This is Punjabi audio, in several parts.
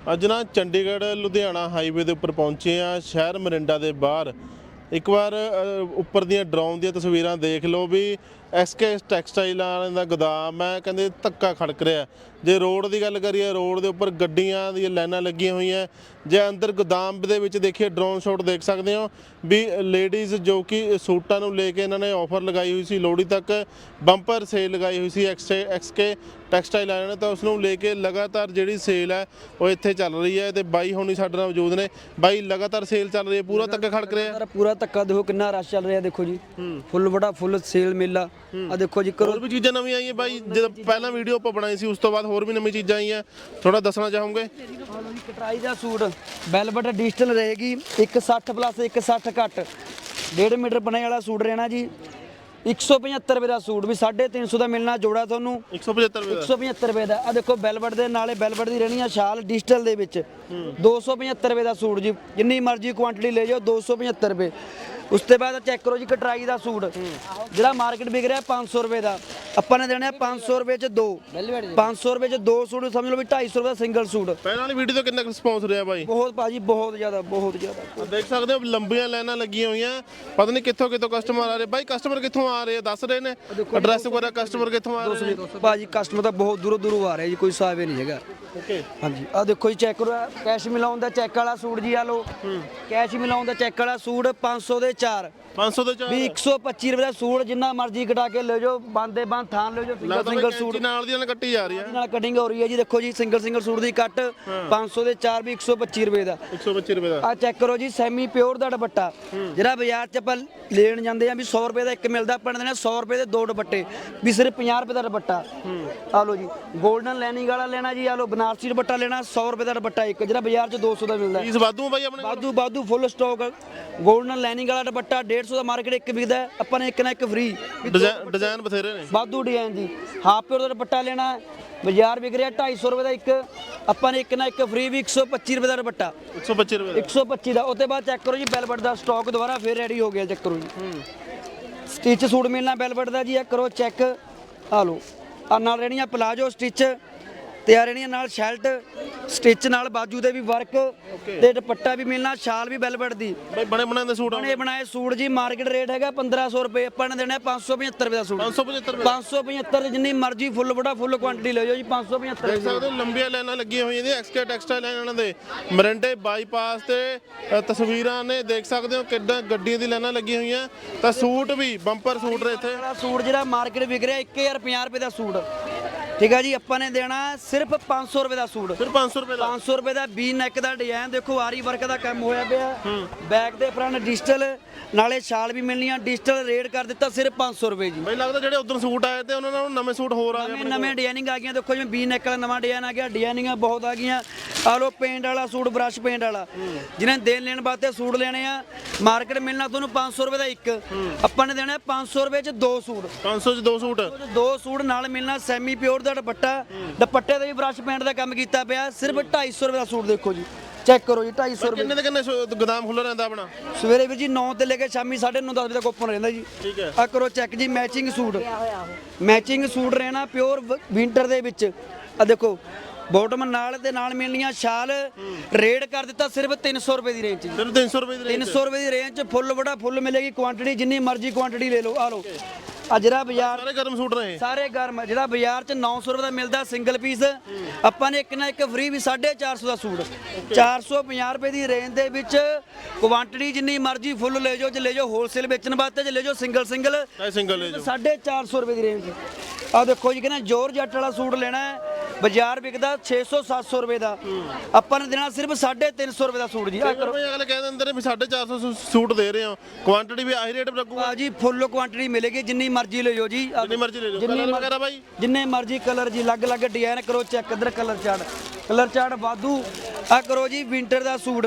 ਅੱਜ ਨਾ ਚੰਡੀਗੜ੍ਹ, ਲੁਧਿਆਣਾ ਹਾਈਵੇ ਦੇ ਉੱਪਰ ਪਹੁੰਚੇ ਆ ਸ਼ਹਿਰ ਮਰਿੰਡਾ ਦੇ ਬਾਹਰ। ਇੱਕ ਵਾਰ ਉੱਪਰ ਦੀਆਂ ਡਰਾਉਣ ਦੀਆਂ ਤਸਵੀਰਾਂ ਦੇਖ ਲਓ ਵੀ ਐਸਕੇ ਟੈਕਸਟਾਈਲ ਵਾਲਿਆਂ ਦਾ ਗੋਦਾਮ ਹੈ, ਕਹਿੰਦੇ ਧੱਕਾ ਖੜਕ ਰਿਹਾ ਜੇ ਰੋਡ ਦੀ ਗੱਲ ਕਰੀਏ, ਰੋਡ ਦੇ ਉੱਪਰ ਗੱਡੀਆਂ ਦੀਆਂ ਲਾਈਨਾਂ ਲੱਗੀਆਂ ਹੋਈਆਂ ਜੇ ਅੰਦਰ ਗੋਦਾਮ ਦੇ ਵਿੱਚ ਦੇਖੀਏ ਡਰੋਨ ਸ਼ਾਟ ਦੇਖ ਸਕਦੇ ਹੋ ਵੀ ਲੇਡੀਜ਼ ਜੋ ਕਿ ਸੂਟਾਂ ਨੂੰ ਲੈ ਕੇ ਇਹਨਾਂ ਨੇ ਆਫਰ ਲਗਾਈ ਹੋਈ ਸੀ ਲੋਹੜੀ ਤੱਕ ਬੰਪਰ ਸੇਲ ਲਗਾਈ ਹੋਈ ਸੀ ਐਕਸਕੇ ਐਕਸਕੇ ਟੈਕਸਟਾਈਲ ਵਾਲਿਆਂ ਨੇ, ਤਾਂ ਉਸ ਨੂੰ ਲੈ ਕੇ ਲਗਾਤਾਰ ਜਿਹੜੀ ਸੇਲ ਹੈ, ਉਹ ਇੱਥੇ ਚੱਲ ਰਹੀ ਹੈ ਤੇ ਬਾਈ ਹੋਣੀ ਸਾਡੇ ਨਾਲ ਮੌਜੂਦ ਨੇ। ਬਾਈ, ਲਗਾਤਾਰ ਸੇਲ ਚੱਲ ਰਹੀ ਹੈ, ਪੂਰਾ ਧੱਕਾ ਖੜਕ ਰਿਹਾ ਪੂਰਾ ਧੱਕਾ, ਦੇਖੋ ਕਿੰਨਾ ਰਸ਼ ਚੱਲ ਰਿਹਾ, ਦੇਖੋ ਜੀ। ਫੁੱਲ ਬੜਾ ਫੁੱਲ ਸੇਲ ਮੇਲਾ। ਆ ਦੇਖੋ ਜੀ ਕਰੋ ਹੋਰ ਵੀ ਚੀਜ਼ਾਂ ਨਵੀਆਂ ਆਈਆਂ ਬਾਈ ਜਦੋਂ ਪਹਿਲਾਂ ਵੀਡੀਓ ਆਪਾਂ ਬਣਾਈ ਸੀ ਉਸ ਤੋਂ ਬਾਅਦ ਹੋਰ ਵੀ ਨਵੀਂ ਚੀਜ਼ਾਂ ਆਈਆਂ। ਥੋੜਾ ਦੱਸਣਾ ਚਾਹੋਗੇ? ਜੀ ਕਟਰਾਈ ਦਾ ਸੂਟ। ਵੈਲਵਟ ਡਿਜੀਟਲ ਰਹੇਗੀ 160 ਪਲੱਸ 160 ਘੱਟ। 1.5 ਮੀਟਰ ਬਣੇ ਵਾਲਾ ਸੂਟ ਰਹਿਣਾ ਜੀ। 175 ਰੁਪਏ ਦਾ ਸੂਟ ਵੀ 350 ਦਾ ਮਿਲਣਾ ਜੋੜਾ ਤੁਹਾਨੂੰ। 175 ਰੁਪਏ ਦਾ। 175 ਰੁਪਏ ਦਾ। ਆ ਦੇਖੋ ਵੈਲਵਟ ਦੇ ਨਾਲੇ ਵੈਲਵਟ ਦੀ ਰਹਿਣੀ ਆ ਸ਼ਾਲ ਡਿਜੀਟਲ ਦੇ ਵਿੱਚ। 275 ਰੁਪਏ ਦਾ ਸੂਟ ਜੀ। ਜਿੰਨੀ ਮਰਜ਼ੀ ਕੁਆਂਟੀਟੀ ਲੈ ਜਾਓ 275 ਰੁਪਏ। ਉਸ ਤੋਂ ਬਾਅਦ ਚੈੱਕ ਕਰੋ ਜੀ ਕਟਰਾਈ ਦਾ ਸੂਟ। ਜਿਹੜਾ ਮਾਰਕੀਟ ਵਿਕ ਰਿਹਾ 500 ਰੁਪਏ ਦਾ। ਆਪਾਂ ਨੇ ਦੇਣਾ 500 ਰੁਪਏ ਚ ਦੋ। 500 ਰੁਪਏ ਚ ਦੋ ਸੂਟ ਸਮਝ ਲਓ ਵੀ 250 ਰੁਪਏ ਦਾ ਸਿੰਗਲ ਸੂਟ। ਪਹਿਲਾਂ ਵਾਲੀ ਵੀਡੀਓ ਤੋਂ ਕਿੰਨਾ ਰਿਸਪੌਂਸ ਰਿਹਾ ਬਾਈ ਬਹੁਤ ਭਾਜੀ ਬਹੁਤ ਜ਼ਿਆਦਾ ਬਹੁਤ ਜ਼ਿਆਦਾ। ਦੇਖ ਸਕਦੇ ਹੋ ਲੰਬੀਆਂ ਲਾਈਨਾਂ ਲੱਗੀਆਂ ਹੋਈਆਂ। ਪਤਾ ਨਹੀਂ ਕਿੱਥੋਂ ਕਿੱਥੋਂ ਕਸਟਮਰ ਆ ਰਹੇ। ਬਾਈ ਕਸਟਮਰ ਕਿੱਥੋਂ ਆ ਰਹੇ ਦੱਸ ਰਹੇ ਨੇ? ਐਡਰੈਸ ਵਗੈਰਾ ਕਸਟਮਰ ਕਿੱਥੋਂ ਆ ਰਹੇ ਨੇ? ਭਾਜੀ ਕਸਟਮਰ ਤਾਂ ਬਹੁਤ ਦੂਰੋਂ ਦੂਰੋਂ ਆ ਰਿਹਾ ਜੀ ਕੋਈ ਹਿਸਾਬ ਹੀ ਨਹੀਂ ਹੈਗਾ। ਓਕੇ ਹਾਂਜੀ ਆ ਦੇਖੋ ਜੀ ਚੈੱਕ ਕਰੋ ਕੈਸ਼ ਮਿਲਾਉਣ ਦਾ ਚੈੱਕ ਵਾਲਾ ਸੂਟ ਜੀ ਆ ਲੋ ਕੈਸ਼ ਮਿਲਾਉਣ ਦਾ ਚੈੱਕ ਵਾਲਾ ਸੂਟ 500 ਦੇ 4 500 ਦੇ ਚਾਰ। ਵੀ 125 ਰੁਪਏ ਦਾ ਸੂਟ ਜਿੰਨਾ ਮਰਜ਼ੀ ਕਟਾ ਕੇ ਲੈ ਜਾਓ ਬੰਦੇ ਬੰਦ ਥਾਨ ਲੈ ਜਾਓ ਸਿੰਗਲ ਲੱਗਦਾ ਸਿੰਗਲ ਬਾਈ ਸੂਟ। ਕੈਂਚੀ ਨਾਲ ਦੀ ਨਾਲ ਕੱਟੀ ਜਾ ਰਹੀ ਆ। ਨਾਲ ਕਟਿੰਗ ਹੋ ਰਹੀ ਹੈ ਜੀ ਦੇਖੋ ਜੀ ਸਿੰਗਲ ਸਿੰਗਲ ਸੂਟ ਦੀ ਕੱਟ। 500 ਦੇ 4 ਵੀ 125 ਰੁਪਏ ਦਾ। 125 ਰੁਪਏ ਦਾ। ਆ ਚੈੱਕ ਕਰੋ ਜੀ ਸੈਮੀ ਪਿਓਰ ਦਾ ਦੁਪੱਟਾ। ਜਿਹੜਾ ਬਾਜ਼ਾਰ 'ਚ ਆਪਾਂ ਲੈਣ ਜਾਂਦੇ ਆ ਵੀ 100 ਰੁਪਏ ਦਾ ਇੱਕ ਮਿਲਦਾ ਆਪਾਂ ਨੇ ਦੇਣਾ 100 ਰੁਪਏ ਦੇ ਦੋ ਦੁਪੱਟੇ ਵੀ ਸਿਰਫ 50 ਰੁਪਏ ਦਾ ਦੁਪੱਟਾ। ਆ ਲਓ ਜੀ 골ਡਨ ਲੈਨਿੰਗ ਵਾਲਾ ਲੈਣਾ ਜੀ ਆ ਲਓ ਬਨਾਰਸੀ ਦੁਪੱਟਾ ਲੈਣਾ 100 ਰੁਪਏ ਦਾ ਦੁਪੱਟਾ ਇੱਕ ਜਿਹੜਾ ਬਾਜ਼ਾਰ 'ਚ 200 ਦਾ ਮਿਲਦਾ। ਫੀਸ ਵਾਧੂ ਬਾਈ ਆਪਣੇ? ਬਾਦੂ ਬਾਦੂ ਫੁੱਲ ਸਟਾਕ 골ਡਨ ਲੈਨਿੰਗ ਵਾਲਾ ਦੁਪੱਟਾ 150 ਦਾ ਮਾਰਕੀਟ ਇੱਕ ਵਿਕਦਾ ਆਪਾਂ ਨੇ ਇੱਕ ਨਾ ਇੱਕ ਫ੍ਰੀ ਡਿਜ਼ਾਈਨ ਬਥੇਰੇ ਨੇ। ਬਾਦੂ ਡਿਜ਼ਾਈਨ ਜੀ। ਹਾਫ ਪਿਓਰ ਦਾ ਦੁਪੱਟਾ ਲੈਣਾ ਬਾਜ਼ਾਰ ਵਿਕ ਰਿਹਾ 250 ਰੁਪਏ ਦਾ ਇੱਕ ਆਪਾਂ ਨੇ ਇੱਕ ਨਾ ਇੱਕ ਫ੍ਰੀ ਵੀ 125 ਰੁਪਏ ਦਾ ਦੁਪੱਟਾ। 125 ਰੁਪਏ ਦਾ। 125 ਦਾ ਉਹਦੇ ਬਾਅਦ ਚੈੱਕ ਕਰੋ ਜੀ ਬੈਲਵਟ ਦਾ ਸਟਾਕ ਦੁਬਾਰਾ ਫੇਰ ਰੈਡੀ ਹੋ ਗਿਆ ਚੈੱਕ ਕਰੋ ਜੀ। ਸਟਿਚ ਸੂਟ ਮਿਲਣਾ ਬੈਲਵਟ ਦਾ ਜੀ ਇਹ ਕਰੋ ਚੈੱਕ ਆ ਲਓ ਆ ਨਾਲ ਰਹਿਣੀਆਂ ਪਲਾਜੋ ਸਟਿਚ ਤੇ ਆ ਰਹਿਣੀਆਂ ਨਾਲ ਸ਼ਰਟ ਸਟਿਚ ਨਾਲ ਬਾਜੂ ਦੇ ਵੀ ਵਰਕ ਤੇ ਦੁਪੱਟਾ ਵੀ ਮਿਲਣਾ ਸ਼ਾਲ ਵੀ ਬੈਲਵਟ ਦੀ। ਬਾਈ ਬਣੇ ਬਣਾਏ ਦੇ ਸੂਟ ਬਣੇ ਬਣਾਏ ਸੂਟ ਜੀ ਮਾਰਕੀਟ ਰੇਟ ਹੈਗਾ 1500 ਰੁਪਏ ਆਪਾਂ ਨੇ ਦੇਣਾ ਹੈ 575 ਰੁਪਏ ਦਾ ਸੂਟ। 575 ਰੁਪਏ 575 ਦੀ ਜਿੰਨੀ ਮਰਜ਼ੀ ਫੁੱਲ ਬੜਾ ਫੁੱਲ ਕੁਆਂਟੀਟੀ ਲੈ ਜਾਓ ਜੀ 575 ਦੇਖ ਸਕਦੇ ਹੋ ਲੰਬੀਆਂ ਲਾਈਨਾਂ ਲੱਗੀਆਂ ਹੋਈਆਂ ਨੇ ਐਕਸਕੇ ਟੈਕਸਟਾਈਲ ਇਹਨਾਂ ਦੇ। ਮਰੰਡੇ ਬਾਈਪਾਸ ਤੇ ਤਸਵੀਰਾਂ ਨੇ ਦੇਖ ਸਕਦੇ ਹੋ ਕਿੱਦਾਂ ਗੱਡੀਆਂ ਦੀ ਲਾਈਨਾਂ ਲੱਗੀਆਂ ਹੋਈਆਂ। ਤਾਂ ਸੂਟ ਵੀ ਬੰਪਰ ਸੂਟ ਨੇ ਇੱਥੇ। ਸੂਟ ਜਿਹੜਾ ਮਾਰਕੀਟ ਵਿਕ ਰਿਹਾ 1050 ਰੁਪਏ ਦਾ ਸੂਟ। ਠੀਕ ਹੈ ਜੀ ਆਪਾਂ ਨੇ ਦੇਣਾ ਸਿਰਫ 500 ਰੁਪਏ ਦਾ ਸੂਟ। ਫਿਰ 500 ਰੁਪਏ ਦਾ? 500 ਰੁਪਏ ਦਾ ਵੀ ਨੈਕ ਦਾ ਡਿਜ਼ਾਈਨ ਦੇਖੋ ਆਰੀ ਵਰਕ ਦਾ ਕੰਮ ਹੋਇਆ ਪਿਆ। ਬੈਕ ਦੇ ਫਰੰਟ ਡਿਜੀਟਲ ਨਾਲੇ ਸ਼ਾਲ ਵੀ ਮਿਲਣੀ ਆ ਡਿਜੀਟਲ ਰੇਟ ਕਰ ਦਿੱਤਾ ਸਿਰਫ 500 ਰੁਪਏ ਜੀ। ਬਾਈ ਲੱਗਦਾ ਜਿਹੜੇ ਉਦੋਂ ਸੂਟ ਆਏ ਤੇ ਉਹਨਾਂ ਨਾਲ ਨਵੇਂ ਸੂਟ ਹੋਰ ਆ ਗਏ ਨਵੇਂ ਨਵੇਂ ਡਿਜ਼ਾਈਨਿੰਗ ਆ ਗਈਆਂ ਦੇਖੋ ਜਿਵੇਂ ਵੀ ਨੈਕ ਵਾਲਾ ਨਵਾਂ ਡਿਜ਼ਾਈਨ ਆ ਗਿਆ ਡਿਜ਼ਾਈਨਿੰਗਾਂ ਬਹੁਤ ਆ ਗਈਆਂ। ਆ ਲੋ ਪੇਂਟ ਵਾਲਾ ਸੂਟ ਬ੍ਰਸ਼ ਪੇਂਟ ਵਾਲਾ। ਜਿਹਨੇ ਦੇਣ ਲੈਣ ਵਾਸਤੇ ਸੂਟ ਲੈਣੇ ਆ ਮਾਰਕੀਟ ਮਿਲਣਾ ਤੁਹਾਨੂੰ 500 ਰੁਪਏ ਦਾ ਇੱਕ। ਆਪਾਂ ਨੇ ਦੇਣਾ 500 ਰੁਪਏ ਚ ਦੋ ਸੂਟ। 500 ਚ ਦੋ ਸੂਟ। ਦੋ ਸੂਟ ਨਾਲ ਮਿਲਣਾ ਸੈਮੀ ਪਿਓਰ ਦਾ ਦੁਪੱਟਾ ਦੁਪੱਟੇ ਤੇ ਵੀ ਬ੍ਰਸ਼ ਪੇਂਟ ਦਾ ਕੰਮ ਕੀਤਾ ਪਿਆ। ਸਿਰਫ 250 ਰੁਪਏ ਦਾ ਸੂਟ ਦੇਖੋ ਜੀ। ਚੈੱਕ ਕਰੋ ਜੀ 250 ਰੁਪਏ। ਕਿੰਨੇ ਦੇ ਕਿੰਨੇ ਸੂ- ਗੋਦਾਮ ਖੁੱਲ੍ਹਾ ਰਹਿੰਦਾ ਆਪਣਾ? ਸਵੇਰੇ ਵੀਰ ਜੀ 9 ਤੋਂ ਲੈ ਕੇ ਸ਼ਾਮੀ 9:30 10 ਵਜੇ ਤੱਕ ਓਪਨ ਰਹਿੰਦਾ ਜੀ। ਠੀਕ ਹੈ। ਆ ਕਰੋ ਚੈੱਕ ਜੀ ਮੈਚਿੰਗ ਸੂਟ। ਮੈਚਿੰਗ ਸੂਟ ਰਹਿਣਾ ਪਿਓਰ ਵਿੰਟਰ ਦੇ ਵਿੱਚ। ਆ ਦੇਖੋ ਬਾਟਮ ਨਾਲ ਦੇ ਨਾਲ ਮਿਲਣੀਆਂ ਸ਼ਾਲ ਰੇਟ ਕਰ ਦਿੱਤਾ ਸਿਰਫ 300 ਰੁਪਏ ਦੀ ਰੇਂਜ 'ਚ ਸਿਰਫ 300 ਰੁਪਏ ਦੀ range 300 ਰੁਪਏ ਦੀ ਰੇਂਜ 'ਚ ਫੁੱਲ ਬੜਾ ਫੁੱਲ ਮਿਲੇਗੀ ਕੁਆਂਟੀਟੀ ਜਿੰਨੀ ਮਰਜ਼ੀ ਕੁਆਂਟੀਟੀ ਲੈ ਲਓ। ਆ ਲਓ। ਆ ਜਿਹੜਾ ਬਾਜ਼ਾਰ ਸਾਰੇ ਗਰਮ ਸੂਟ ਨੇ। ਸਾਰੇ ਗਰਮ ਜਿਹੜਾ ਬਾਜ਼ਾਰ 'ਚ 900 ਰੁਪਏ ਦਾ ਮਿਲਦਾ ਸਿੰਗਲ ਪੀਸ ਆਪਾਂ ਨੇ ਇੱਕ ਨਾ ਇੱਕ ਫ੍ਰੀ ਵੀ 450 ਦਾ ਸੂਟ। 450 ਰੁਪਏ ਦੀ ਰੇਂਜ ਦੇ ਵਿੱਚ ਕੁਆਂਟੀਟੀ ਜਿੰਨੀ ਮਰਜ਼ੀ ਫੁੱਲ ਲੈ ਜਾਓ ਜੇ ਲੈ ਜਾਓ ਹੋਲਸੇਲ ਵੇਚਣ ਵਾਸਤੇ ਜੇ ਲੈ ਜਾਓ ਸਿੰਗਲ ਸਿੰਗਲ ਸਿੰਗਲ ਲੈ ਜਾਓ। 450 ਰੁਪਏ ਦੀ ਰੇਂਜ ਆ ਦੇਖੋ ਜੀ ਕਹਿੰਦਾ ਜੋਰ ਜੱਟ ਵਾਲਾ ਸੂਟ ਲੈਣਾ ਹੈ। ਬਾਜ਼ਾਰ ਵਿਕਦਾ 600 700 ਰੁਪਏ ਦਾ। ਆਪਾਂ ਨੇ ਦੇਣਾ ਸਿਰਫ 350 ਰੁਪਏ ਦਾ ਸੂਟ ਜੀ। ਆ ਕਰੋ। ਰੁਪਏ ਅਗਲੇ ਕਹਿ ਦਿੰਦੇ ਨੇ ਵੀ 450 ਸੂਟ ਦੇ ਰਹੇ ਹੋ। ਕੁਆਂਟੀਟੀ ਵੀ ਆਹੀ ਰੇਟ ਲੱਗੂਗਾ। ਆ ਜੀ ਫੁੱਲ ਕੁਆਂਟੀਟੀ ਮਿਲੇਗੀ ਜਿੰਨੀ ਮਰਜ਼ੀ ਲੈ ਜਾਓ ਜੀ। ਆਹ ਜਿੰਨੀ ਮਰਜ਼ੀ ਲੈ ਜਿੰਨੀ ਕਲਰ ਵਗੈਰਾ ਬਾਈ ਜਿੰਨੇ ਮਰਜ਼ੀ ਕਲਰ ਜੀ ਅਲੱਗ-ਅਲੱਗ ਡਿਜ਼ਾਈਨ ਕਰੋ ਚੈੱਕ ਇਧਰ ਕਲਰ ਚਾਰਟ ਕਲਰ ਚਾਰਟ ਵਾਧੂ। ਆ ਕਰੋ ਜੀ ਵਿੰਟਰ ਦਾ ਸੂਟ।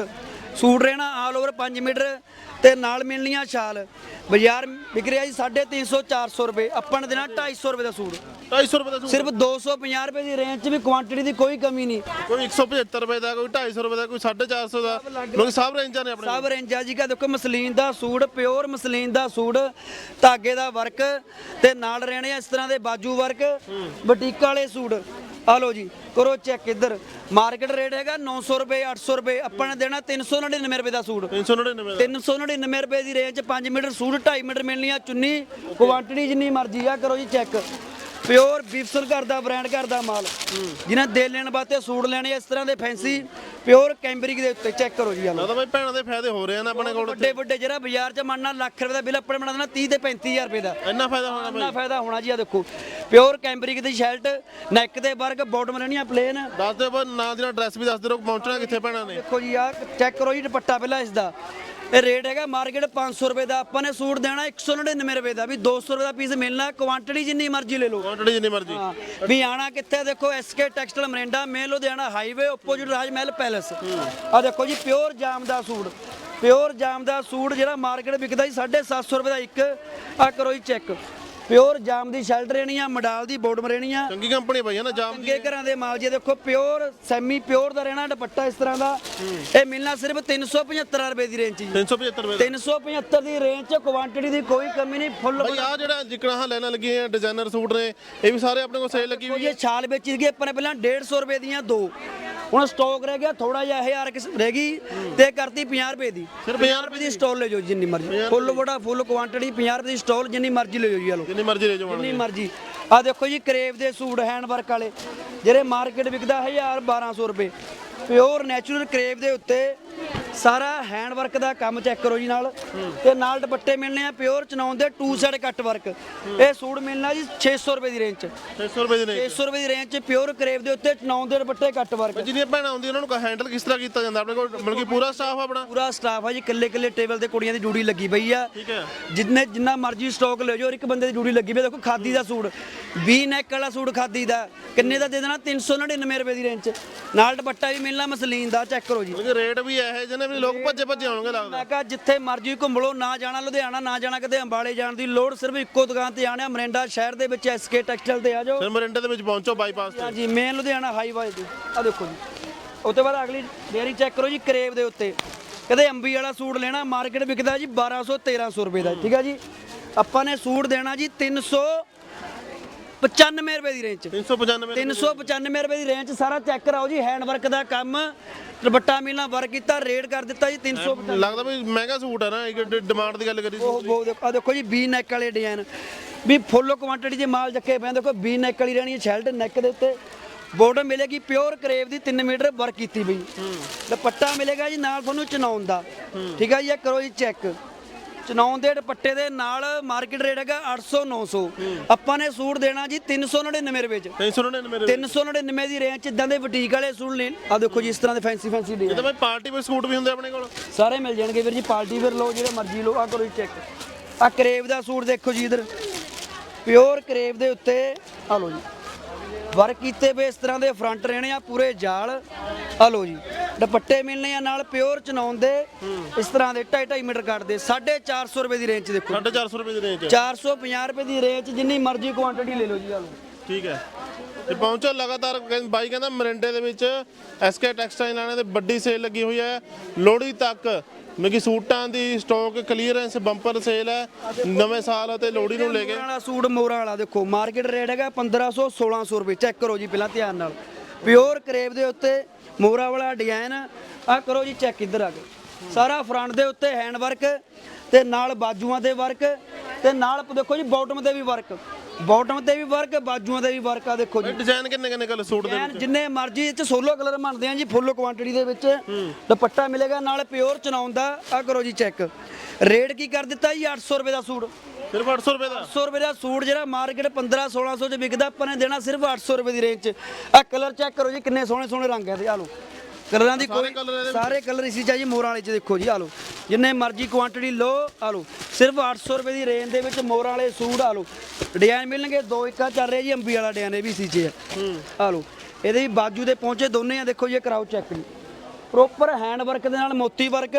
ਸੂਟ ਰਹਿਣਾ ਆਲ ਓਵਰ 5 ਮੀਟਰ ਤੇ ਨਾਲ ਮਿਲਣੀਆਂ ਸ਼ਾਲ ਬਾਜ਼ਾਰ ਵਿਕ ਰਿਹਾ ਜੀ 350 400 ਰੁਪਏ। ਆਪਾਂ ਨੇ ਦੇਣਾ 250 ਰੁਪਏ ਦਾ ਸੂਟ। 250 ਰੁਪਏ ਦਾ ਸੂਟ। ਸਿਰਫ 250 ਰੁਪਏ ਦੀ ਰੇਂਜ 'ਚ ਵੀ ਕੁਆਂਟੀਟੀ ਦੀ ਕੋਈ ਕਮੀ ਨਹੀਂ। ਕੋਈ 175 ਰੁਪਏ ਦਾ ਕੋਈ 250 ਰੁਪਏ ਦਾ ਕੋਈ 450 ਦਾ। ਲੋਕ ਸਭ ਰੇਂਜਾਂ ਨੇ ਆਪਣੇ ਸਭ ਰੇਂਜਾਂ ਜੀ। ਕਾ ਦੇਖੋ ਮਸਲੀਨ ਦਾ ਸੂਟ ਪਿਓਰ ਮਸਲੀਨ ਦਾ ਸੂਟ ਧਾਗੇ ਦਾ ਵਰਕ ਤੇ ਨਾਲ ਰਹਿਣੇ ਇਸ ਤਰ੍ਹਾਂ ਦੇ ਬਾਜੂ ਵਰਕ ਬੁਟੀਕ ਵਾਲੇ ਸੂਟ। ਆ ਲਓ ਜੀ ਕਰੋ ਚੈੱਕ ਇੱਧਰ। ਮਾਰਕੀਟ ਰੇਟ ਹੈਗਾ 900 ਰੁਪਏ 800 ਰੁਪਏ। ਆਪਾਂ ਨੇ ਦੇਣਾ 399 ਰੁਪਏ ਦਾ ਸੂਟ। 399 ਦਾ। 399 ਰੁਪਏ ਦੀ ਰੇਂਜ 5 ਮੀਟਰ ਸੂਟ 2.5 ਮੀਟਰ ਮਿਲਣੀ ਆ। ਚੁੰਨੀ ਕੁਆਂਟੀਟੀ ਜਿੰਨੀ ਮਰਜ਼ੀ ਆ ਕਰੋ ਜੀ ਚੈੱਕ ਪਿਓਰ ਬੀਫਸਲ ਘਰ ਦਾ ਬ੍ਰਾਂਡ ਘਰ ਦਾ ਮਾਲ। ਜਿਹਨਾਂ ਦੇ ਲੈਣ ਵਾਸਤੇ ਸੂਟ ਲੈਣੇ ਇਸ ਤਰ੍ਹਾਂ ਦੇ ਫੈਂਸੀ ਪਿਓਰ ਕੈਂਬਰਿਕ ਦੇ ਉੱਤੇ ਚੈੱਕ ਕਰੋ ਜੀ ਆ ਲਓ। ਲੱਗਦਾ ਬਾਈ ਭੈਣਾਂ ਦੇ ਫਾਇਦੇ ਹੋ ਰਹੇ ਆ ਨਾ ਆਪਣੇ ਕੋਲ ਵੱਡੇ ਵੱਡੇ ਜਿਹੜਾ ਬਾਜ਼ਾਰ 'ਚ ਮੰਨਣਾ ਲੱਖ ਰੁਪਏ ਦਾ ਬਿੱਲ ਆਪਣੇ ਬਣਾ ਦੇਣਾ 30 ਤੇ 35000 ਰੁਪਏ ਦਾ। ਇੰਨਾ ਫਾਇਦਾ ਹੋਣਾ ਇੰਨਾ ਫਾਇਦਾ ਹੋਣਾ ਜੀ ਆ ਦੇਖੋ। ਪਿਓਰ ਕੈਂਬਰਿਕ ਦੀ ਸ਼ਰਟ ਨੈਕ ਦੇ ਵਰਕ ਬਾਟਮ ਰਹਿਣੀਆਂ ਪਲੇਨ ਦੱਸ ਦਿਓ ਬਈ ਨਾਂ ਦੀ ਐਡਰੈਸ ਵੀ ਦੱਸ ਦਿਓ ਪਹੁੰਚਣਾ ਕਿੱਥੇ ਭੈਣਾਂ ਨੇ? ਦੇਖੋ ਜੀ ਆ ਚੈੱਕ ਕਰੋ ਜੀ ਦੁਪੱਟਾ ਪਹਿਲਾਂ ਇਸ ਦਾ। ਇਹ ਰੇਟ ਹੈਗਾ ਮਾਰਕੀਟ 500 ਰੁਪਏ ਦਾ। ਆਪਾਂ ਨੇ ਸੂਟ ਦੇਣਾ 199 ਰੁਪਏ ਦਾ। ਵੀ 200 ਰੁਪਏ ਦਾ ਪੀਸ ਮਿਲਣਾ ਕੁਆਂਟੀਟੀ ਜਿੰਨੀ ਮਰਜ਼ੀ ਲੈ ਲਓ। ਕੁਆਂਟੀਟੀ ਜਿੰਨੀ ਮਰਜ਼ੀ। ਹਾਂ ਵੀ ਆਣਾ ਕਿੱਥੇ ਦੇਖੋ SK textile Morinda main Ludhiana highway opposite Raj Mahal palace ਆ ਦੇਖੋ ਜੀ ਪਿਓਰ ਜਾਮ ਦਾ ਸੂਟ। ਪਿਓਰ ਜਾਮ ਦਾ ਸੂਟ ਜਿਹੜਾ ਮਾਰਕੀਟ ਵਿਕਦਾ ਜੀ 750 ਰੁਪਏ ਦਾ ਇੱਕ। ਆ ਕਰੋ ਜੀ ਚੈੱਕ ਪਿਓਰ ਜਾਮ ਦੀ ਸ਼ਰਟ ਰਹਿਣੀ ਆ ਮਡਾਲ ਦੀ ਬੋਟਮ ਰਹਿਣੀ ਆ। ਚੰਗੀ ਕੰਪਨੀ ਹੈ ਨਾ ਜਾਮ ਦੀ। ਚੰਗੇ ਘਰਾਂ ਦੇ ਮਾਲ ਜੀ ਦੇਖੋ ਪਿਓਰ ਸੈਮੀ ਪਿਓਰ ਦਾ ਰਹਿਣਾ ਦੁਪੱਟਾ ਇਸ ਤਰ੍ਹਾਂ ਦਾ। ਇਹ ਮਿਲਣਾ ਸਿਰਫ 375 ਰੁਪਏ ਦੀ ਰੇਂਜ 'ਚ ਜੀ 375 ਰੁਪਏ ਦਾ। 375 ਦੀ ਰੇਂਜ 'ਚ ਕੁਆਂਟੀਟੀ ਦੀ ਕੋਈ ਕਮੀ ਨਹੀਂ ਫੁੱਲ ਬਈ ਆ ਜਿਹੜਾ ਜਿਕਣਾ ਹਾਂ ਲੈਣਾ ਲੱਗੀਆਂ ਡਿਜ਼ਾਈਨਰ ਸੂਟ ਨੇ ਇਹ ਵੀ ਸਾਰੇ ਆਪਣੇ ਕੋਲ ਸੇਲ ਲੱਗੀ ਹੋਈ ਇਹ ਛਾਲ ਵਿੱਚ ਸੀਗੇ ਆਪਾਂ ਨੇ ਪਹਿਲਾਂ 150 ਰੁਪਏ ਦੀਆਂ ਦੋ। ਹੁਣ ਸਟਾਕ ਰਹਿ ਗਿਆ ਥੋੜਾ ਜਿਹਾ 1000 ਕਿਸ ਰਹਿ ਗਈ ਤੇ ਕਰਤੀ 50 ਰੁਪਏ ਦੀ। ਸਿਰਫ 50 ਰੁਪਏ ਦੀ ਸਟਾਲ ਲੈ ਜਾਓ ਜਿੰਨੀ ਮਰਜ਼ੀ। ਫੁੱਲ ਬੜਾ ਫੁੱਲ ਕੁਆਂਟੀਟੀ 50 ਰੁਪਏ ਦੀ ਸਟਾਲ ਜਿੰਨੀ ਮਰਜ਼ੀ ਲੈ ਜਾਓ ਜੀ ਆ ਲਓ। ਜਿੰਨੀ ਮਰਜ਼ੀ ਲੈ ਜਾਓ ਜਿੰਨੀ ਮਰਜ਼ੀ। ਆ ਦੇਖੋ ਜੀ ਕਰੇਵ ਦੇ ਸੂਟ ਹੈਂਡ ਵਰਕ ਵਾਲੇ। ਜਿਹੜੇ ਮਾਰਕੀਟ ਵਿਕਦਾ 1000 1200 ਰੁਪਏ। ਪਿਓਰ ਨੈਚੁਰਲ ਕਰੇਵ ਦੇ ਉੱਤੇ ਸਾਰਾ ਹੈਂਡ ਵਰਕ ਦਾ ਕੰਮ ਚੈੱਕ ਕਰੋ ਜੀ ਨਾਲ। ਤੇ ਨਾਲ ਦੁਪੱਟੇ ਮਿਲਣੇ ਆ ਪਿਓਰ ਚਨਾਉਣ ਦੇ ਟੂ ਸਾਈਡ ਕੱਟ ਵਰਕ ਇਹ ਸੂਟ ਮਿਲਣਾ ਜੀ 600 ਰੁਪਏ ਦੀ ਰੇਂਜ 'ਚ। 600 ਰੁਪਏ ਦੇ ਨੇ 600 ਰੁਪਏ ਦੀ ਰੇਂਜ 'ਚ ਪਿਓਰ ਕਰੇਵ ਦੇ ਉੱਤੇ ਚਨਾਉਣ ਦੇ ਦੁਪੱਟੇ ਕੱਟ ਵਰਕ ਜਿੰਨੀਆਂ ਭੈਣਾਂ ਆਉਂਦੀਆਂ ਉਹਨਾਂ ਨੂੰ ਹੈਂਡਲ ਕਿਸ ਤਰ੍ਹਾਂ ਕੀਤਾ ਜਾਂਦਾ? ਆਪਣੇ ਕੋਲ ਮਤਲਬ ਕਿ ਪੂਰਾ ਸਟਾਫ ਆਪਣਾ? ਪੂਰਾ ਸਟਾਫ ਆ ਜੀ ਕੱਲੇ ਕੱਲੇ ਟੇਬਲ ਤੇ ਕੁੜੀਆਂ ਦੀ ਡਿਊਟੀ ਲੱਗੀ ਪਈ ਆ। ਠੀਕ ਹੈ। ਜਿੰਨੇ ਜਿੰਨਾ ਮਰਜ਼ੀ ਸਟਾਕ ਲੈ ਜਾਓ ਇੱਕ ਬੰਦੇ ਦੀ ਡਿਊਟੀ ਲੱਗੀ ਪਈ। ਦੇਖੋ ਖਾਦੀ ਦਾ ਸੂਟ। 20 ਨੈਕ ਵਾਲਾ ਸੂਟ ਖਾਦੀ ਦਾ ਕਿੰਨੇ ਦਾ ਦੇ ਦੇਣਾ? 399 ਰੁਪਏ ਦੀ ਰੇਂਜ 'ਚ। ਨਾਲ ਦੁਪੱਟਾ ਵੀ ਮਿਲਣਾ ਮਸਲੀਨ ਦਾ ਚੈੱਕ ਕਰੋ ਜੀ। ਰੇਟ ਵੀ ਇਹੋ ਜਿਹੇ ਨੇ ਵੀ ਲੋਕ ਭੱਜੇ ਭੱਜੇ ਆਉਣਗੇ ਲੱਗਦਾ। ਮੈਂ ਕਿਹਾ ਜਿੱਥੇ ਮਰਜ਼ੀ ਘੁੰਮ ਲਓ ਨਾ ਜਾਣਾ ਲੁਧਿਆਣਾ ਨਾ ਜਾਣਾ ਕਿਤੇ ਅੰਬਾਲੇ ਜਾਣ ਦੀ ਲੋੜ ਸਿਰਫ ਇੱਕੋ ਦੁਕਾਨ ਤੇ ਆਣਾ ਮਰਿੰਡਾ ਸ਼ਹਿਰ ਦੇ ਵਿੱਚ ਐਸਕੇ ਟੈਕਸਟਾਈਲ ਤੇ ਆ ਜਾਓ। ਫਿਰ ਮਰਿੰਡੇ ਦੇ ਵਿੱਚ ਪਹੁੰਚੋ ਬਾਈਪਾਸ ਤੇ। ਹਾਂਜੀ ਮੇਨ ਲੁਧਿਆਣਾ ਹਾਈਵੇ ਤੇ। ਆ ਦੇਖੋ ਜੀ। ਉਸ ਤੋਂ ਬਾਅਦ ਅਗਲੀ ਡੇਅਰੀ ਚੈੱਕ ਕਰੋ ਜੀ ਕਰੇਵ ਦੇ ਉੱਤੇ। ਕਦੇ ਅੰਬੀ ਵਾਲਾ ਸੂਟ ਲੈਣਾ ਮਾਰਕੀਟ ਵਿਕਦਾ ਜੀ 1200 1300 ਰੁਪਏ ਦਾ। ਠੀਕ ਹੈ ਜੀ? ਆਪਾਂ ਨੇ ਸੂਟ ਦੇਣਾ ਜੀ 395 ਰੁਪਏ ਦੀ ਰੇਂਜ 'ਚ। 395 395 ਰੁਪਏ ਦੀ ਰੇਂਜ 'ਚ ਸਾਰਾ ਚੈੱਕ ਕਰਾਓ ਜੀ ਹੈਂਡ ਵਰਕ ਦਾ ਕੰਮ ਦੁਪੱਟਾ ਮਿਲਣਾ ਵਰਕ ਕੀਤਾ ਰੇਟ ਕਰ ਦਿੱਤਾ ਜੀ 395 ਲੱਗਦਾ ਵੀ ਮਹਿੰਗਾ ਸੂਟ ਹੈ ਨਾ ਇੱਕ ਡਿਮਾਂਡ ਦੀ ਗੱਲ ਕਰੀ ਸੀ। ਉਹ ਬਹੁਤ ਦੇਖੋ ਆ ਦੇਖੋ ਜੀ ਬੀ ਨੈਕ ਵਾਲੇ ਡਿਜ਼ਾਈਨ ਵੀ ਫੁੱਲ ਕੁਆਂਟੀਟੀ ਦੇ ਮਾਲ ਚੱਕੇ ਪਏ ਆ। ਦੇਖੋ ਬੀ ਨੈਕ ਵਾਲੀ ਰਹਿਣੀ ਹੈ ਸ਼ੈਲਟ ਨੈਕ ਦੇ ਉੱਤੇ। ਬੋਟਮ ਮਿਲੇਗੀ ਪਿਓਰ ਕਰੇਵ ਦੀ 3 ਮੀਟਰ ਵਰਕ ਕੀਤੀ ਬਈ ਦੁਪੱਟਾ ਮਿਲੇਗਾ ਜੀ ਨਾਲ ਤੁਹਾਨੂੰ ਚਨਾਉਣ ਦਾ। ਠੀਕ ਹੈ ਜੀ ਇਹ ਕਰੋ ਜੀ ਚੈੱਕ ਚਨਾਉਣ ਦੇ ਦੁਪੱਟੇ ਦੇ ਨਾਲ ਮਾਰਕੀਟ ਰੇਟ ਹੈਗਾ 800 900 ਆਪਾਂ ਨੇ ਸੂਟ ਦੇਣਾ ਜੀ 399 ਰੁਪਏ ਚ। 399 ਰੁਪਏ। 399 ਦੀ ਰੇਂਜ ਚ ਇਦਾਂ ਦੇ ਬੁਟੀਕ ਵਾਲੇ ਸੂਟ ਲੈ ਆ ਦੇਖੋ ਜੀ ਇਸ ਤਰ੍ਹਾਂ ਦੇ ਫੈਂਸੀ ਫੈਂਸੀ ਡਿਜ਼ਾਈਨ ਤਾਂ ਬਈ ਪਾਰਟੀ ਵੇ ਸੂਟ ਵੀ ਹੁੰਦੇ ਆਪਣੇ ਕੋਲ। ਸਾਰੇ ਮਿਲ ਜਾਣਗੇ ਵੀਰ ਜੀ ਪਾਰਟੀ ਵੇਅਰ ਲਓ ਜਿਹੜੇ ਮਰਜ਼ੀ ਲਓ ਆ ਕਰੋ ਜੀ ਚੈੱਕ ਆ ਕਰੇਵ ਦਾ ਸੂਟ ਦੇਖੋ ਜੀ ਇਧਰ। ਪਿਓਰ ਕਰੇਵ ਦੇ ਉੱਤੇ ਆ ਲਓ ਜੀ। ਵਰਕ ਕੀਤੇ ਵੇ ਇਸ ਤਰ੍ਹਾਂ ਦੇ ਫਰੰਟ ਰਹਿਣੇ ਆ ਪੂਰੇ ਜਾਲ। ਆ ਲਓ ਜੀ। ਦੁਪੱਟੇ ਮਿਲਣੇ ਆ ਨਾਲ ਪਿਓਰ ਚਨਾਉਣ ਦੇ। ਇਸ ਤਰ੍ਹਾਂ ਦੇ 2.5 ਮੀਟਰ ਕੱਟ ਦੇ। 450 ਰੁਪਏ ਦੀ ਰੇਂਜ 'ਚ ਦੇਖੋ 450 ਰੁਪਏ ਦੀ ਰੇਂਜ 450 ਰੁਪਏ ਦੀ ਰੇਂਜ ਜਿੰਨੀ ਮਰਜ਼ੀ ਕੁਆਂਟੀਟੀ ਲੈ ਲਓ ਜੀ ਲਓ ਠੀਕ ਹੈ। ਤੇ ਪਹੁੰਚੋ ਲਗਾਤਾਰ ਕਹਿੰ- ਬਾਈ ਕਹਿੰਦਾ ਮਰਿੰਡੇ ਦੇ ਵਿੱਚ ਐਸਕੇ ਟੈਕਸਟਾਈਲ ਵਾਲਿਆਂ ਦੇ ਵੱਡੀ ਸੇਲ ਲੱਗੀ ਹੋਈ ਹੈ। ਲੋਹੜੀ ਤੱਕ ਮਤਲਬ ਕਿ ਸੂਟਾਂ ਦੀ ਸਟਾਕ ਕਲੀਅਰੈਂਸ ਬੰਪਰ ਸੇਲ ਹੈ। ਨਵੇਂ ਸਾਲ ਅਤੇ ਲੋਹੜੀ ਨੂੰ ਲੈ ਕੇ। ਮੋਰਾਂ ਵਾਲਾ ਸੂਟ ਮੋਰਾਂ ਵਾਲਾ ਦੇਖੋ। ਮਾਰਕੀਟ ਰੇਟ ਹੈਗਾ 1500 1600 ਰੁਪਏ। ਚੈੱਕ ਕਰੋ ਜੀ ਪਹਿਲਾਂ ਧਿਆਨ ਨਾਲ। ਪਿਓਰ ਕਰੇਵ ਦੇ ਉੱਤੇ ਮੋਰਾ ਵਾਲਾ ਡਿਜ਼ਾਈਨ ਆ ਕਰੋ ਜੀ ਚੈੱਕ ਇੱਧਰ ਆ ਕੇ ਸਾਰਾ ਫਰੰਟ ਦੇ ਉੱਤੇ ਹੈਂਡ ਵਰਕ ਤੇ ਨਾਲ ਬਾਜੂਆਂ ਦੇ ਵਰਕ ਤੇ ਨਾਲ ਦੇਖੋ ਜੀ ਬਾਟਮ ਤੇ ਵੀ ਵਰਕ ਬਾਟਮ ਤੇ ਵੀ ਵਰਕ ਬਾਜੂਆਂ ਤੇ ਵੀ ਵਰਕ ਆ ਦੇਖੋ ਜੀ। ਡਿਜ਼ਾਈਨ ਕਿੰਨੇ ਕਿੰਨੇ ਕਲ ਸੂਟ ਦੇ ਐਨ ਜਿੰਨੇ ਮਰਜ਼ੀ ਇਹ ਚ ਸੋਲੋ ਕਲਰ ਬਣਦੇ ਆ ਜੀ ਫੁੱਲ ਕੁਆਂਟੀਟੀ ਦੇ ਵਿੱਚ। ਦੁਪੱਟਾ ਮਿਲੇਗਾ ਨਾਲ ਪਿਓਰ ਚਨਾਉਣ ਦਾ ਆ ਕਰੋ ਜੀ ਚੈੱਕ ਰੇਟ ਕੀ ਕਰ ਦਿੱਤਾ ਜੀ? 800 ਰੁਪਏ ਦਾ ਸੂਟ। ਸਿਰਫ 800 ਰੁਪਏ ਦਾ? 800 ਰੁਪਏ ਦਾ ਸੂਟ ਜਿਹੜਾ ਮਾਰਕੀਟ 15 1600 ਚ ਵਿਕਦਾ ਆਪਾਂ ਨੇ ਦੇਣਾ ਸਿਰਫ 800 ਰੁਪਏ ਦੀ ਰੇਂਜ ਚ। ਆ ਕਲਰ ਚੈੱਕ ਕਰੋ ਜੀ ਕਿੰਨੇ ਸੋਹਣੇ ਸੋਹਣੇ ਰੰਗ ਆ ਇਹਦੇ ਆ ਕਲਰਾਂ ਦੀ ਕੋਈ ਸਾਰੇ ਕਲਰ ਇਸੀ ਚਾਹੀ ਮੋਰਾਂ ਵਾਲੇ ਚ ਦੇਖੋ ਜੀ ਆ ਜਿੰਨੇ ਮਰਜ਼ੀ ਕੁਆਂਟੀਟੀ ਲਓ ਆ ਲਓ। ਸਿਰਫ 800 ਰੁਪਏ ਦੀ ਰੇਂਜ ਦੇ ਵਿੱਚ ਮੋਰਾਂ ਵਾਲੇ ਸੂਟ ਆ ਲਓ। ਡਿਜ਼ਾਈਨ ਮਿਲਣਗੇ ਦੋ ਇੱਕਾ ਚੱਲ ਰਿਹਾ ਜੀ ਅੰਬੀ ਵਾਲਾ ਡਿਜ਼ਾਈਨ ਇਹ ਵੀ ਸੀ ਚ ਆ। ਇਹਦੇ ਵੀ ਬਾਜੂ ਦੇ ਪਹੁੰਚੇ ਦੋਨੇ ਆ ਦੇਖੋ ਜੀ ਕਰਾਓ ਚੈੱਕ ਜੀ। ਪ੍ਰੋਪਰ ਹੈਂਡ ਵਰਕ ਦੇ ਨਾਲ ਮੋਤੀ ਵਰਕ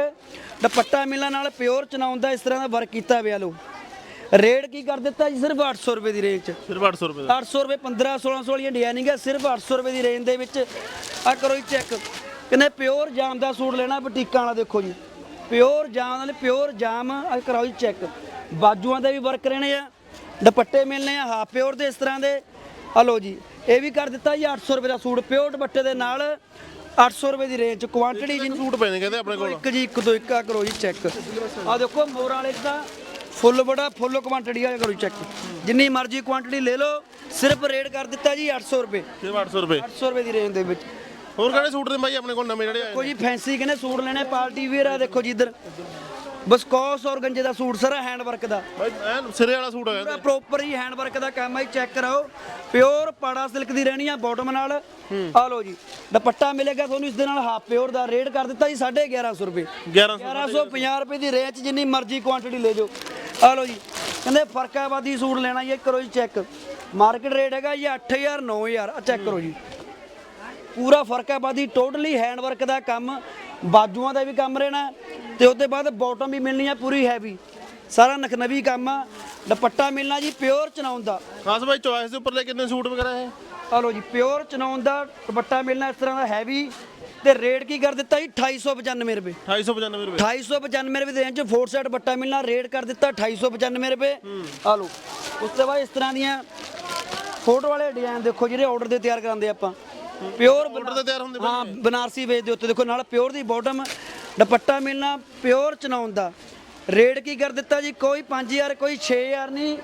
ਦੁਪੱਟਾ ਮਿਲਣ ਨਾਲ ਪਿਓਰ ਚਨਾਉਣ ਦਾ ਇਸ ਤਰ੍ਹਾਂ ਦਾ ਵਰਕ ਕੀਤਾ ਹੋਇਆ ਲਓ। ਰੇਟ ਕੀ ਕਰ ਦਿੱਤਾ ਜੀ? ਸਿਰਫ 800 ਰੁਪਏ ਦੀ ਰੇਂਜ 'ਚ। ਸਿਰਫ 800 ਰੁਪਏ ਦਾ। 800 ਰੁਪਏ 15 1600 ਵਾਲੀਆਂ ਡਿਜ਼ਾਈਨਿੰਗ ਹੈ ਸਿਰਫ 800 ਰੁਪਏ ਦੀ ਰੇਂਜ ਦੇ ਵਿੱਚ। ਆ ਕਰੋ ਜੀ ਚੈੱਕ ਕਿੰਨੇ ਪਿਓਰ ਜਾਮ ਦਾ ਸੂਟ ਲੈਣਾ ਬੁਟੀਕਾਂ ਵਾਲਾ ਦੇਖੋ ਜੀ। ਪਿਓਰ ਜਾਮ ਨਾਲ ਪਿਓਰ ਜਾਮ ਆ ਕਰਾਓ ਜੀ ਚੈੱਕ ਬਾਜੂਆਂ ਦੇ ਵੀ ਵਰਕ ਰਹਿਣੇ ਆ ਦੁਪੱਟੇ ਮਿਲਨੇ ਆ ਹਾਫ ਪਿਓਰ ਦੇ ਇਸ ਤਰ੍ਹਾਂ ਦੇ। ਆ ਲਓ ਜੀ ਇਹ ਵੀ ਕਰ ਦਿੱਤਾ ਜੀ 800 ਰੁਪਏ ਦਾ ਸੂਟ ਪਿਓਰ ਦੁਪੱਟੇ ਦੇ ਨਾਲ 800 ਰੁਪਏ ਦੀ ਰੇਂਜ ਚ। ਕੁਆਂਟੀਟੀ ਜਿੰਨੀ ਸੂਟ ਨੇ ਕਹਿੰਦੇ ਆਪਣੇ ਕੋਲ। ਇੱਕ ਜੀ ਇੱਕ ਤੋਂ ਇੱਕ ਆ ਕਰੋ ਜੀ ਚੈੱਕ ਆ ਦੇਖੋ ਮੋਰਾਂ ਵਾਲੇ ਤਾਂ ਫੁੱਲ ਬੜਾ ਫੁੱਲ ਕੁਆਂਟੀਟੀ ਆ ਕਰੋ ਚੈੱਕ ਜਿੰਨੀ ਮਰਜ਼ੀ ਕੁਆਂਟੀਟੀ ਲੈ ਲਓ ਸਿਰਫ ਰੇਟ ਕਰ ਦਿੱਤਾ ਜੀ 800 ਰੁਪਏ। ਸਿਰਫ 800 ਰੁਪਏ। 800 ਰੁਪਏ ਦੀ ਰੇਂਜ ਦੇ ਵਿੱਚ। ਹੋਰ ਕਿਹੜੇ ਸੂਟ ਨੇ ਬਾਈ ਆਪਣੇ ਕੋਲ ਨਵੇਂ ਜਿਹੜੇ ਆਏ ਕੋਈ ਜੀ ਫੈਂਸੀ ਕਹਿੰਦੇ ਸੂਟ ਲੈਣੇ? ਪਾਰਟੀ ਵੇਅਰ ਆ ਦੇਖੋ ਜੀ ਇੱਧਰ। ਬਸਕੌਸ ਔਰ ਗੰਜੇ ਦਾ ਸੂਟ ਸਾਰਾ ਹੈਂਡ ਵਰਕ ਦਾ। ਬਾਈ ਐਨ ਸਿਰੇ ਵਾਲਾ ਸੂਟ ਆ ਪੂਰਾ ਪ੍ਰੋਪਰ ਹੀ ਹੈਂਡ ਵਰਕ ਦਾ ਕੰਮ ਹੈ ਚੈੱਕ ਕਰਾਓ। ਪਿਓਰ ਪਾੜਾ ਸਿਲਕ ਦੀ ਰਹਿਣੀ ਆ ਬਾਟਮ ਨਾਲ। ਆ ਲਓ ਜੀ ਦੁਪੱਟਾ ਮਿਲੇਗਾ ਤੁਹਾਨੂੰ ਇਸ ਦੇ ਨਾਲ ਹਾਫ ਪਿਓਰ ਦਾ। ਰੇਟ ਕਰ ਦਿੱਤਾ ਜੀ 1150 ਰੁਪਏ। 1100 1150 ਰੁਪਏ ਦੀ ਰੇਂਜ ਜਿੰਨੀ ਮਰਜ਼ੀ ਕੁਆਂਟੀਟੀ ਲੈ ਜਾਓ। ਆ ਲਓ ਜੀ ਕਹਿੰਦੇ ਫਰਕਾਬਾਦੀ ਸੂਟ ਲੈਣਾ ਜੀ ਇਹ ਕਰੋ ਜੀ ਚੈੱਕ ਮਾਰਕੀਟ ਰੇਟ ਹੈਗਾ ਜੀ 8000 9000 ਆ ਚੈੱਕ ਕਰੋ ਜੀ। ਪੂਰਾ ਫਰਕਾਬਾਦੀ ਟੋਟਲੀ ਹੈਂਡ ਵਰਕ ਦਾ ਕੰਮ। ਬਾਜੂਆਂ ਦਾ ਵੀ ਕੰਮ ਰਹਿਣਾ ਤੇ ਉਹਦੇ ਬਾਅਦ ਬਾਟਮ ਵੀ ਮਿਲਣੀ ਆ ਪੂਰੀ ਹੈਵੀ ਸਾਰਾ ਨਖਨਵੀ ਕੰਮ ਆ। ਦੁਪੱਟਾ ਮਿਲਣਾ ਜੀ ਪਿਓਰ ਚਨਾਉਣ ਦਾ। ਖਾਸ ਬਾਈ ਚੋਇਸ ਦੇ ਉੱਪਰ ਲੈ ਕਿੰਨੇ ਸੂਟ ਵਗੈਰਾ ਹੈ ਆ ਲਓ ਜੀ ਪਿਓਰ ਚਨਾਉਣ ਦਾ ਦੁਪੱਟਾ ਮਿਲਣਾ ਇਸ ਤਰ੍ਹਾਂ ਦਾ ਹੈਵੀ ਤੇ ਰੇਟ ਕੀ ਕਰ ਦਿੱਤਾ ਜੀ? 2895 ਰੁਪਏ। 295 ਰੁਪਏ। 2895 ਰੁਪਏ ਦੇ ਰੇਂਜ 'ਚ ਫੋਰ ਸੈਟ ਬੱਟਾ ਮਿਲਣਾ ਰੇਟ ਕਰ ਦਿੱਤਾ 2895 ਰੁਪਏ। ਆ ਲਓ ਉਸ ਤੋਂ ਬਾਅਦ ਇਸ ਤਰ੍ਹਾਂ ਦੀਆਂ ਫੋਟੋ ਵਾਲੇ ਡਿਜ਼ਾਈਨ ਦੇਖੋ ਜਿਹੜੇ ਆਰਡਰ ਦੇ ਤਿਆਰ ਕਰਾਉਂਦੇ ਆਪਾਂ। ਪਿਓਰ ਆਰਡਰ ਤੇ ਤਿਆਰ ਹੁੰਦੇ ਹਾਂ ਬਨਾਰਸੀ ਵੇਚ ਦੇ ਉੱਤੇ। ਦੇਖੋ ਨਾਲ ਪਿਓਰ ਦੀ ਬਾਟਮ ਦੁਪੱਟਾ ਮਿਲਣਾ ਪਿਓਰ ਚਨਾਉਣ ਦਾ। ਰੇਟ ਕੀ ਕਰ ਦਿੱਤਾ ਜੀ? ਕੋਈ 5000 ਕੋਈ 6000 ਨਹੀਂ।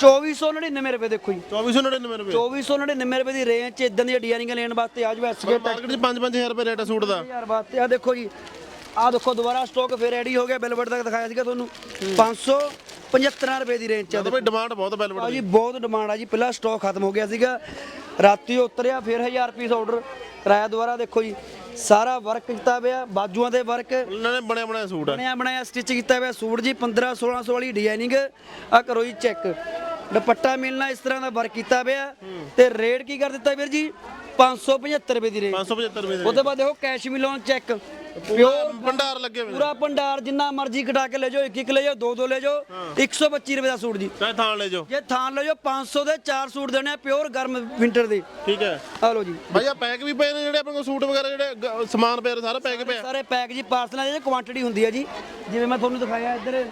2499 ਰੁਪਏ ਦੇਖੋ ਜੀ। 2499 ਰੁਪਏ। 2499 ਰੁਪਏ ਦੀ ਰੇਂਜ 'ਚ ਇਦਾਂ ਦੀਆਂ ਡਿਜ਼ਾਈਨਿੰਗ ਲੈਣ ਵਾਸਤੇ। ਆ ਜਾਓ ਐਸਕੇ ਮਾਰਕੀਟ 'ਚ 5-5000 ਰੁਪਏ ਰੇਟ ਆ ਸੂਟ ਦਾ। ਯਾਰ ਬਾਤ ਆ ਦੇਖੋ ਜੀ ਆ ਦੇਖੋ ਦੁਬਾਰਾ ਸਟਾਕ ਫੇਰ ਰੈਡੀ ਹੋ ਗਿਆ। ਬਿਲਬਰਡ ਤੱਕ ਦਿਖਾਇਆ ਸੀਗਾ ਤੁਹਾਨੂੰ। 575 ਰੁਪਏ ਦੀ ਰੇਂਜ ਚ ਆ ਬਾਈ ਡਿਮਾਂਡ ਬਹੁਤ ਦੇਖੋ ਬੈਲਵਟ ਜੀ ਬਹੁਤ ਡਿਮਾਂਡ ਆ ਜੀ। ਪਹਿਲਾਂ ਸਟਾਕ ਖਤਮ ਹੋ ਗਿਆ ਸੀਗਾ। ਰਾਤੀ ਉਤਰਿਆ ਫਿਰ 1000 ਪੀਸ ਆਰਡਰ ਕਰਾਇਆ ਦੁਬਾਰਾ ਦੇਖੋ ਜੀ ਸਾਰਾ ਵਰਕ ਕੀਤਾ ਪਿਆ ਬਾਜੂਆਂ ਦੇ ਵਰਕ ਉਹਨਾਂ ਨੇ ਬਣਿਆ ਬਣਾਇਆ ਸੂਟ ਆ। ਬਣਿਆ ਬਣਾਇਆ ਸਟਿਚ ਕੀਤਾ ਪਿਆ ਸੂਟ ਜੀ 15 1600 ਵਾਲੀ ਡਿਜ਼ਾਈਨਿੰਗ ਆ ਕਰੋ ਜੀ ਚੈੱਕ ਦੁਪੱਟਾ ਮਿਲਣਾ ਇਸ ਤਰ੍ਹਾਂ ਦਾ ਵਰਕ ਕੀਤਾ ਪਿਆ ਤੇ ਰੇਟ ਕੀ ਕਰ ਦਿੱਤਾ ਵੀਰ ਜੀ? 575 ਰੁਪਏ ਦੀ ਰੇਂਜ 575 ਰੁਪਏ ਦੇ ਉਹਦੇ ਬਾਅਦ ਦੇਖੋ ਕੈਸ਼ ਮਿਲੋਨ ਚੈੱਕ ਪਿਓਰ ਭੰਡਾਰ ਲੱਗੇ ਹੋਏ ਨੇ। ਪੂਰਾ ਭੰਡਾਰ ਜਿੰਨਾ ਮਰਜ਼ੀ ਕਟਾ ਕੇ ਲੈ ਜਾਓ ਇੱਕ ਇੱਕ ਲੈ ਜਾਓ ਦੋ ਦੋ ਲੈ ਜਾਓ 125 ਰੁਪਏ ਦਾ ਸੂਟ ਜੀ। ਚਾਹੇ ਥਾਣ ਲੈ ਜਾਓ। ਜੇ ਥਾਨ ਲੈ ਜਾਓ 500 ਦੇ 4 ਸੂਟ ਦੇਣੇ ਆ ਪਿਓਰ ਗਰਮ ਵਿੰਟਰ ਦੇ। ਠੀਕ ਹੈ। ਆ ਲਓ ਜੀ। ਬਾਈ ਆ ਪੈਕ ਵੀ ਪਏ ਨੇ ਜਿਹੜੇ ਆਪਣੇ ਕੋਲ ਸੂਟ ਵਗੈਰਾ ਜਿਹੜੇ ਗ- ਸਮਾਨ ਪਿਆ ਸਾਰਾ ਪੈਕ ਪਿਆ। ਸਾਰੇ ਪੈਕ ਜੀ ਪਾਰਸਲਾਂ ਦੀ ਕੁਆਂਟੀਟੀ ਹੁੰਦੀ ਹੈ ਜੀ। ਜਿਵੇਂ ਮੈਂ ਤੁਹਾਨੂੰ ਦਿਖਾਇਆ ਇੱਧਰ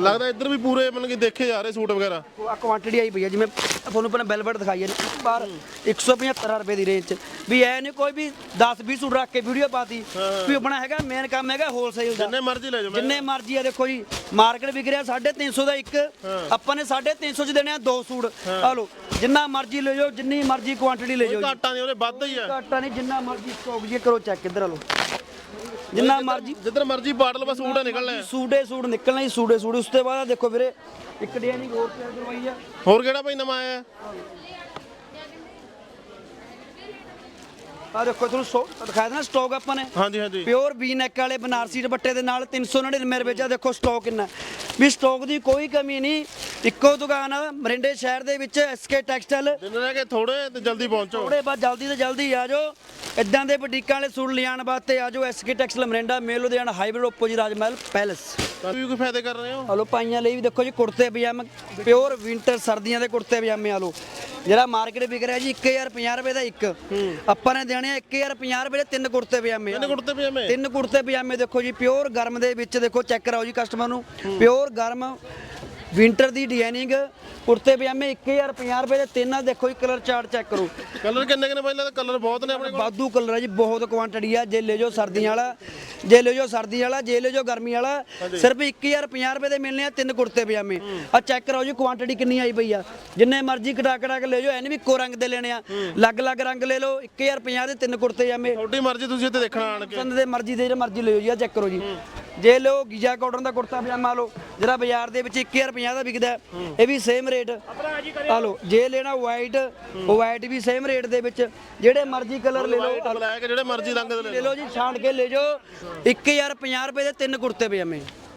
ਲੱਗਦਾ ਇੱਧਰ ਵੀ ਪੂਰੇ ਮਤਲਬ ਕਿ ਦੇਖੇ ਜਾ ਰਹੇ ਸੂਟ ਵਗੈਰਾ। ਆ ਕੁਆਂਟੀਟੀ ਆਈ ਪਈ ਹੈ ਜਿਵੇਂ ਤੁਹਾਨੂੰ ਪਹਿਲਾਂ ਬੈਲਵਟ ਦਿਖਾਈ ਹੈ ਬਾਹਰ 175 ਰੁਪਏ ਦੀ ਰੇਂਜ 'ਚ। ਵੀ ਐ ਨਹੀਂ ਕੋਈ ਵੀ 10 20 ਸੂਟ ਰੱਖ ਕੇ ਵੀਡੀਓ ਪਾਤੀ ਵੀ ਆਪਣਾ ਹੈਗਾ ਮੇਨ ਕੰਮ ਹੈਗਾ ਹੋਲਸੇਲ ਦਾ। ਜਿੰਨੇ ਮਰਜ਼ੀ ਲੈ ਜਾਓ ਮੈਂ। ਜਿੰਨੇ ਮਰਜ਼ੀ ਆ ਦੇਖੋ ਜੀ ਮਾਰਕੀਟ ਵਿਕ ਰਿਹਾ 350 ਦਾ ਇੱਕ ਆਪਾਂ ਨੇ 350 ਚ ਦੇਣੇ ਆ ਦੋ ਸੂਟ। ਆ ਲਓ ਜਿੰਨਾ ਮਰਜ਼ੀ ਲੈ ਜਾਓ ਜਿੰਨੀ ਮਰਜ਼ੀ ਕੁਆਂਟੀਟੀ ਲੈ ਜਾਓ। ਘਾਟਾਂ ਨਹੀਂ ਉਹਦੇ ਵੱਧ ਹੀ ਆ। ਘਾਟਾ ਨਹੀਂ ਜਿੰਨਾ ਮਰਜ਼ੀ ਸਟਾਕ ਜੀ ਕਰੋ ਚੈੱਕ ਇੱਧਰ ਆ ਲਓ। ਜਿੰਨਾ ਮਰਜ਼ੀ ਜਿੱਧਰ ਮਰਜ਼ੀ ਬਾਟਲ ਬਸ ਸੂਟ ਨਿਕਲਣਾ ਹੈ। ਸੂਡੇ ਸੂਟ ਨਿਕਲਣਾ ਹੀ ਸੂਡੇ ਸੂਟ। ਉਸ ਤੋਂ ਬਾਅਦ ਆਹ ਦੇਖੋ ਵੀਰੇ ਇੱਕ ਡਿਜ਼ਾਈਨਿੰਗ ਹੋਰ ਤਿਆਰ ਕਰਵਾਈ ਆ। ਹੋਰ ਕਿਹੜਾ ਭਾਈ ਨਵਾਂ ਆਇਆ? ਆ ਦੇਖੋ ਤੁਹਾਨੂੰ ਸਟੋ- ਦਿਖਾਇਆ ਦੇਣਾ ਸਟਾਕ ਆਪਾਂ ਨੇ। ਹਾਂਜੀ ਹਾਂਜੀ। ਪਿਓਰ ਵੀ ਨੈਕ ਵਾਲੇ ਬਨਾਰਸੀ ਦੁਪੱਟੇ ਦੇ ਨਾਲ 399 ਰੁਪਏ ਚ ਦੇਖੋ ਸਟਾਕ ਕਿੰਨਾ ਵੀ ਸਟਾਕ ਦੀ ਕੋਈ ਕਮੀ ਨਹੀਂ। ਇੱਕੋ ਦੁਕਾਨ ਆ ਮਰਿੰਡੇ ਸ਼ਹਿਰ ਦੇ ਵਿੱਚ ਐਸਕੇ ਟੈਕਸਟਾਈਲ ਦਿਨ ਰਹਿ ਗਏ ਥੋੜੇ ਤੇ ਜਲਦੀ ਪਹੁੰਚੋ। ਥੋੜੇ ਬਾਅਦ ਜਲਦੀ ਤੋਂ ਜਲਦੀ ਆ ਜਾਓ। ਇਦਾਂ ਦੇ ਬੁਟੀਕਾਂ ਵਾਲੇ ਸੂਟ ਲਿਆਉਣ ਵਾਸਤੇ ਆ ਜਾਓ ਐਸਕੇ ਟੈਕਸਟਾਈਲ ਮਰਿੰਡਾ ਮੇਲ Ludhiana highway opposite Rajmahal palace. ਤਾਂ ਵੀ ਕੋਈ ਫਾਇਦੇ ਕਰ ਰਹੇ ਹੋ? ਹਲੋ ਪਾਈਆਂ ਲਈ ਵੀ ਦੇਖੋ ਜੀ ਕੁੜਤੇ ਪਜਾਮੇ ਪਿਓਰ ਵਿੰਟਰ ਸਰਦੀਆਂ ਦੇ ਕੁੜਤੇ ਪਜਾਮੇ ਆ ਲੋ ਜਿਹੜਾ ਮਾਰਕੀਟ ਵਿਕ ਰਿਹਾ ਜੀ 1050 ਰੁਪਏ ਦਾ ਇੱਕ। ਆਪਾਂ ਨੇ ਦੇਣੇ ਆ 1050 ਰੁਪਏ ਦੇ ਤਿੰਨ ਕੁੜਤੇ ਪਜਾਮੇ ਆ। ਇਹਨੇ ਕੁੜਤੇ ਪਜਾਮੇ? ਤਿੰਨ ਕੁੜਤੇ ਪਜਾਮੇ ਦੇਖੋ ਜੀ ਪਿਓਰ ਗਰਮ ਦੇ ਵਿੱਚ ਦੇਖੋ ਚੈੱਕ ਕਰਾਓ ਜੀ ਕਸਟਮਰ ਨੂੰ। ਪਿਓਰ ਗਰਮ ਵਿੰਟਰ ਦੀ ਡਿਜ਼ਾਈਨਿੰਗ ਕੁੜਤੇ ਪਜਾਮੇ 1050 ਰੁਪਏ ਦੇ ਤਿੰਨ ਦੇਖੋ ਜੀ ਕਲਰ ਚਾਰਟ ਚੈੱਕ ਕਰੋ। ਕਲਰ ਕਿੰਨੇ ਕਿੰਨੇ ਪਹਿਲਾਂ ਤਾਂ ਕਲਰ ਬਹੁਤ ਨੇ ਆਪਣੇ ਕੋਲ? ਵਾਧੂ ਕਲਰ ਹੈ ਜੀ ਬਹੁਤ ਕੁਆਂਟੀਟੀ ਆ ਜੇ ਲੈ ਜਾਓ ਸਰਦੀਆਂ ਵਾਲਾ ਜੇ ਲੈ ਜਾਓ ਸਰਦੀ ਵਾਲਾ ਜੇ ਲੈ ਜਾਓ ਗਰਮੀ ਵਾਲਾ ਸਿਰਫ 1050 ਰੁਪਏ ਦੇ ਮਿਲਨੇ ਆ ਤਿੰਨ ਕੁੜਤੇ ਪਜਾਮੇ। ਆ ਚੈੱਕ ਕਰਾਓ ਜੀ ਕੁਆਂਟੀਟੀ ਕਿੰਨੀ ਆਈ ਪਈ ਆ। ਜਿੰਨੇ ਮਰਜ਼ੀ ਕਟਾ ਕਟਾ ਕੇ ਲੈ ਜਾਓ ਐਨ ਵੀ ਇੱਕੋ ਰੰਗ ਦੇ ਲੈਣੇ ਆ। ਅਲੱਗ-ਅਲੱਗ ਰੰਗ ਲੈ ਲਓ 1050 ਦੇ ਤਿੰਨ ਕੁੜਤੇ ਪਜਾਮੇ। ਤੁਹਾਡੀ ਮਰਜ਼ੀ ਤੁਸੀਂ ਇੱਥੇ ਦੇਖਣਾ ਆਣ ਕੇ। ਪਸੰਦ ਦੇ ਮਰਜ਼ੀ ਦੇ ਜਿਹੜੇ ਮਰਜ਼ੀ ਲੈ ਜਾਓ ਜੀ ਆ ਚੈੱਕ ਕਰੋ ਜੀ। ਜੇ ਲਓ ਗੀਜਾ ਕਾਟਨ ਦਾ ਕੁੜਤਾ ਪਜਾਮਾ ਲਓ ਜਿਹੜਾ ਬਾਜ਼ਾਰ ਦੇ ਵਿੱਚ 1050 ਦਾ ਵਿਕਦਾ ਹੈ, ਇਹ ਵੀ ਸੇਮ ਰੇਟ ਆ ਲਓ ਜੇ ਲੈਣਾ ਵਾਈਟ ਉਹ ਵਾਈਟ ਵੀ ਸੇਮ ਰੇਟ ਦੇ ਵਿੱਚ ਜਿਹੜੇ ਮਰਜ਼ੀ ਕਲਰ ਲੈ ਲਓ ਬਲੈਕ ਜਿਹੜੇ ਮਰਜ਼ੀ ਰੰਗ ਦੇ ਲੈ ਲੈ ਲਓ ਜੀ ਛਾਂਟ ਕੇ ਲੈ ਜਾਓ। 1050 ਰੁਪਏ ਦੇ ਤਿੰਨ ਕੁੜਤੇ ਪਜਾਮੇ।